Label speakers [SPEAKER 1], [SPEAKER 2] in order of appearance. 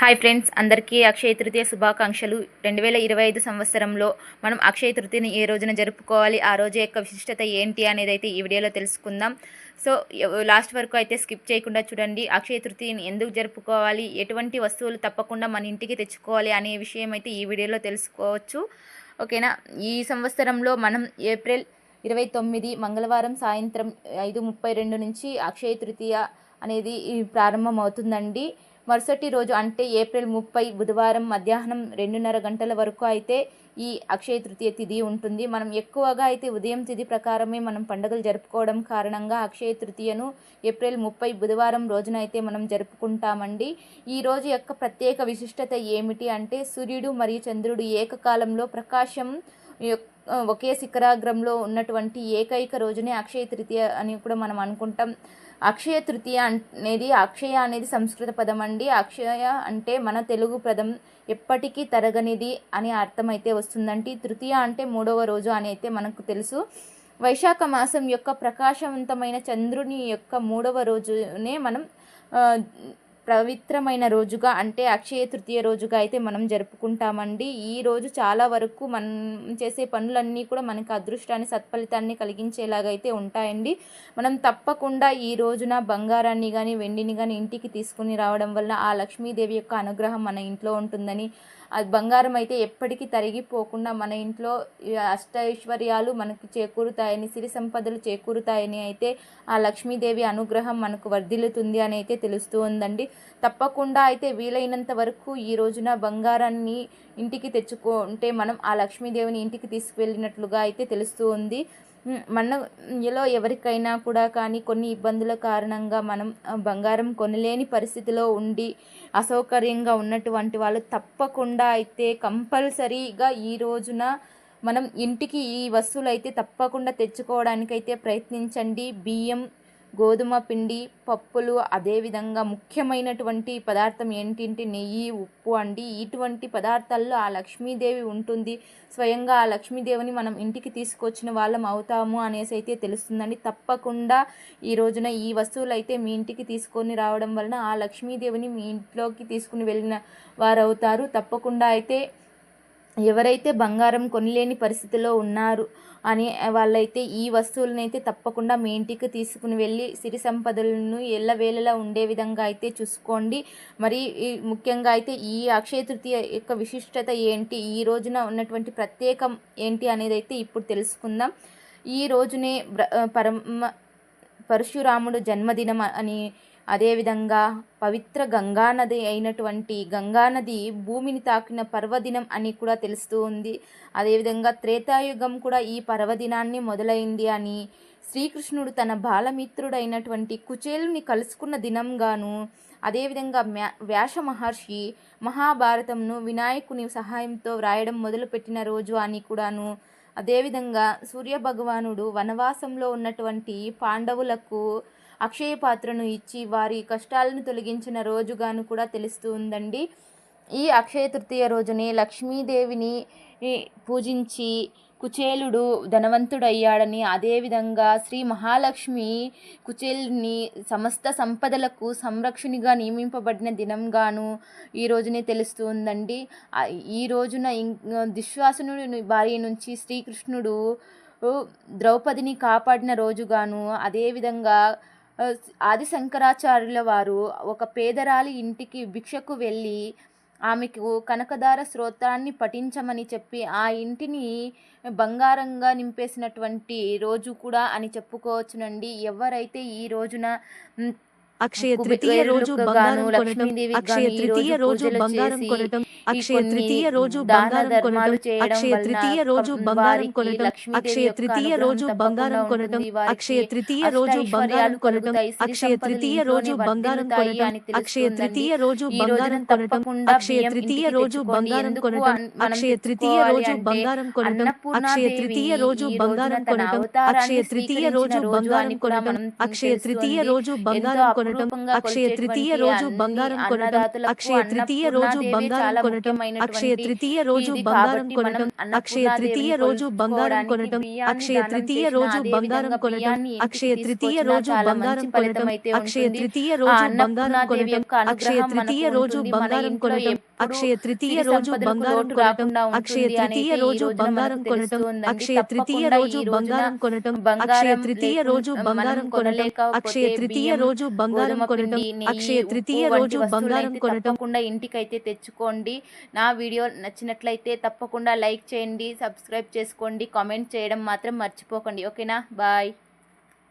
[SPEAKER 1] Hi friends అందరికీ అక్షయ తృతీయ శుభాకాంక్షలు. రెండు వేల ఇరవై ఐదు సంవత్సరంలో మనం అక్షయ తృతీయని ఏ రోజున జరుపుకోవాలి ఆ రోజు యొక్క విశిష్టత ఏంటి అనేది అయితే ఈ వీడియోలో తెలుసుకుందాం. సో లాస్ట్ వరకు అయితే స్కిప్ చేయకుండా చూడండి. అక్షయ తృతీయని ఎందుకు జరుపుకోవాలి ఎటువంటి వస్తువులు తప్పకుండా మన ఇంటికి తెచ్చుకోవాలి అనే విషయం అయితే ఈ వీడియోలో తెలుసుకోవచ్చు. ఓకేనా? ఈ సంవత్సరంలో మనం ఏప్రిల్ ఇరవై తొమ్మిది మంగళవారం సాయంత్రం ఐదు ముప్పై రెండు నుంచి అక్షయ తృతీయ అనేది ప్రారంభమవుతుందండి. మరుసటి రోజు అంటే ఏప్రిల్ ముప్పై బుధవారం మధ్యాహ్నం రెండున్నర గంటల వరకు అయితే ఈ అక్షయ తృతీయ తిథి ఉంటుంది. మనం ఎక్కువగా అయితే ఉదయం తిథి ప్రకారమే మనం పండుగలు జరుపుకోవడం కారణంగా అక్షయ తృతీయను ఏప్రిల్ ముప్పై బుధవారం రోజున అయితే మనం జరుపుకుంటామండి. ఈ రోజు యొక్క ప్రత్యేక విశిష్టత ఏమిటి అంటే సూర్యుడు మరియు చంద్రుడు ఏకకాలంలో ప్రకాశం ఒకే శిఖరాగ్రంలో ఉన్నటువంటి ఏకైక రోజునే అక్షయ తృతీయ అని కూడా మనం అనుకుంటాం. అక్షయ తృతీయ అనేది అక్షయ అనేది సంస్కృత పదం అండి. అక్షయ అంటే మన తెలుగు పదం ఎప్పటికీ తరగనిది అని అర్థం అయితే వస్తుందండి. తృతీయ అంటే మూడవ రోజు అని అయితే మనకు తెలుసు. వైశాఖ మాసం యొక్క ప్రకాశవంతమైన చంద్రుని యొక్క మూడవ రోజునే మనం పవిత్రమైన రోజుగా అంటే అక్షయ తృతీయ రోజుగా అయితే మనం జరుపుకుంటామండి. ఈ రోజు చాలా వరకు మనం చేసే పనులన్నీ కూడా మనకి అదృష్టాన్ని సత్ఫలితాన్ని కలిగించేలాగా అయితే ఉంటాయండి. మనం తప్పకుండా ఈ రోజున బంగారాన్ని కానీ వెండిని కానీ ఇంటికి తీసుకుని రావడం వల్ల ఆ లక్ష్మీదేవి యొక్క అనుగ్రహం మన ఇంట్లో ఉంటుందని ఆ బంగారం అయితే ఎప్పటికీ తరిగిపోకుండా మన ఇంట్లో అష్టైశ్వర్యాలు మనకు చేకూరుతాయని సిరి సంపదలు చేకూరుతాయని అయితే ఆ లక్ష్మీదేవి అనుగ్రహం మనకు వర్ధిల్లుతుంది అని అయితే తెలుస్తూ ఉందండి. తప్పకుండా అయితే వీలైనంత వరకు ఈ రోజున బంగారాన్ని ఇంటికి తెచ్చుకుంటే మనం ఆ లక్ష్మీదేవిని ఇంటికి తీసుకువెళ్ళినట్లుగా అయితే తెలుస్తూ ఉంది. మనలో ఎవరికైనా కూడా కానీ కొన్ని ఇబ్బందుల కారణంగా మనం బంగారం కొనలేని పరిస్థితిలో ఉండి అసౌకర్యంగా ఉన్నటువంటి వాళ్ళు తప్పకుండా అయితే కంపల్సరీగా ఈ రోజున మనం ఇంటికి ఈ వస్తువులు అయితే తప్పకుండా తెచ్చుకోవడానికైతే ప్రయత్నించండి. బియ్యం గోధుమ పిండి పప్పులు అదేవిధంగా ముఖ్యమైనటువంటి పదార్థం ఏంటంటే నెయ్యి ఉప్పు అండి. ఇటువంటి పదార్థాల్లో ఆ లక్ష్మీదేవి ఉంటుంది. స్వయంగా ఆ లక్ష్మీదేవిని మనం ఇంటికి తీసుకొచ్చిన వాళ్ళం అవుతాము అనేసి అయితే తెలుస్తుందండి. తప్పకుండా ఈ రోజున ఈ వస్తువులు అయితే మీ ఇంటికి తీసుకొని రావడం వలన ఆ లక్ష్మీదేవిని మీ ఇంట్లోకి తీసుకుని వెళ్ళిన వారు అవుతారు తప్పకుండా అయితే ఎవరైతే బంగారం కొనలేని పరిస్థితిలో ఉన్నారు అని వాళ్ళైతే ఈ వస్తువులనైతే తప్పకుండా మీ ఇంటికి తీసుకుని వెళ్ళి సిరి సంపదలను ఎల్లవేళలా ఉండే విధంగా అయితే చూసుకోండి. మరి ఈ ముఖ్యంగా అయితే ఈ అక్షయ తృతీయ యొక్క విశిష్టత ఏంటి? ఈ రోజున ఉన్నటువంటి ప్రత్యేకం ఏంటి అనేది అయితే ఇప్పుడు తెలుసుకుందాం. ఈ రోజునే బ్ర- పరమ పరశురాముడు జన్మదినం అని అదేవిధంగా పవిత్ర గంగానది అయినటువంటి గంగానది భూమిని తాకిన పర్వదినం అని కూడా తెలుస్తూ ఉంది. అదేవిధంగా త్రేతాయుగం కూడా ఈ పర్వదినాన్ని మొదలైంది అని శ్రీకృష్ణుడు తన బాలమిత్రుడైనటువంటి కుచేలుని కలుసుకున్న దినంగాను అదేవిధంగా మ్యా వ్యాస మహర్షి మహాభారతంను వినాయకుని సహాయంతో వ్రాయడం మొదలుపెట్టిన రోజు అని కూడాను అదేవిధంగా సూర్యభగవానుడు వనవాసంలో ఉన్నటువంటి పాండవులకు అక్షయ పాత్రను ఇచ్చి వారి కష్టాలను తొలగించిన రోజుగాను కూడా తెలుస్తూ ఉందండి ఈ అక్షయ తృతీయ రోజునే లక్ష్మీదేవిని పూజించి కుచేలుడు ధనవంతుడయ్యాడని అదేవిధంగా శ్రీ మహాలక్ష్మి కుచేలుని సమస్త సంపదలకు సంరక్షణిగా నియమింపబడిన దినంగాను ఈ రోజునే తెలుస్తూ ఉందండి ఈ రోజున దుశ్వాసనుడి భార్య నుంచి శ్రీకృష్ణుడు ద్రౌపదిని కాపాడిన రోజుగాను అదేవిధంగా ఆది శంకరాచార్యుల వారు ఒక పేదరాలి ఇంటికి భిక్షకు వెళ్ళి ఆమెకు కనకదార స్తోత్రాన్ని పఠించమని చెప్పి ఆ ఇంటిని బంగారంగా నింపేసినటువంటి రోజు కూడా అని చెప్పుకోవచ్చునండి. ఎవరైతే ఈ రోజున
[SPEAKER 2] అక్షయ తృతీయ రోజు బంగారం కొనటం అక్షయ తృతీయ
[SPEAKER 1] రోజు
[SPEAKER 2] బంగారం కొనటం అక్షయ తృతీయ రోజు బంగారం కొనటం అక్షయ తృతీయ రోజు బంగారం కొనటం అక్షయ తృతీయ రోజు బంగారం కొనటం అక్షయ తృతీయ రోజు బంగారం కొనటం అక్షయ తృతీయ రోజు బంగారం కొనటం అక్షయ. తృతీయ రోజు బంగారం కొనటం అక్షయ తృతీయ రోజు బంగారం కొనటం అక్షయ తృతీయ రోజు బంగారం కొనటం అక్షయ తృతీయ రోజు బంగారం కొనటం అక్షయ తృతీయ రోజు బంగారం కొనటం అక్షయ తృతీయ. రోజు బంగారం కొనటం కొనటం అక్షయ తృతీయ రోజు బంగారం కొనటం అక్షయ తృతీయ రోజు బంగారం కొనటం అక్షయ తృతీయ రోజు బంగారం కొనటం అక్షయ తృతీయ రోజు బంగారం కొనటం అక్షయ తృతీయ రోజు బంగారం కొనటం అక్షయ తృతీయ రోజు బంగారం కొనటం అక్షయ తృతీయ రోజు బంగారం కొనటం అక్షయ తృతీయ రోజు బంగారం కొనటం అక్షయ తృతీయ రోజు బంగారం కొనటం అక్షయ తృతీయ రోజు బంగారం కొనటం అక్షయ తృతీయ రోజు బంగారం కొనటం అక్షయ తృతీయ రోజు బంగారం కొనటం అక్షయ తృతీయ రోజు బంగారం కొనటం అక్షయ తృతీయ రోజు బంగారం కొనటం.
[SPEAKER 1] ఇంటికైతే తెచ్చుకోండి. నా వీడియో నచ్చినట్లయితే తప్పకుండా లైక్ చేయండి సబ్స్క్రైబ్ చేసుకోండి కామెంట్ చేయడం మాత్రం మర్చిపోకండి. ఓకేనా? బాయ్.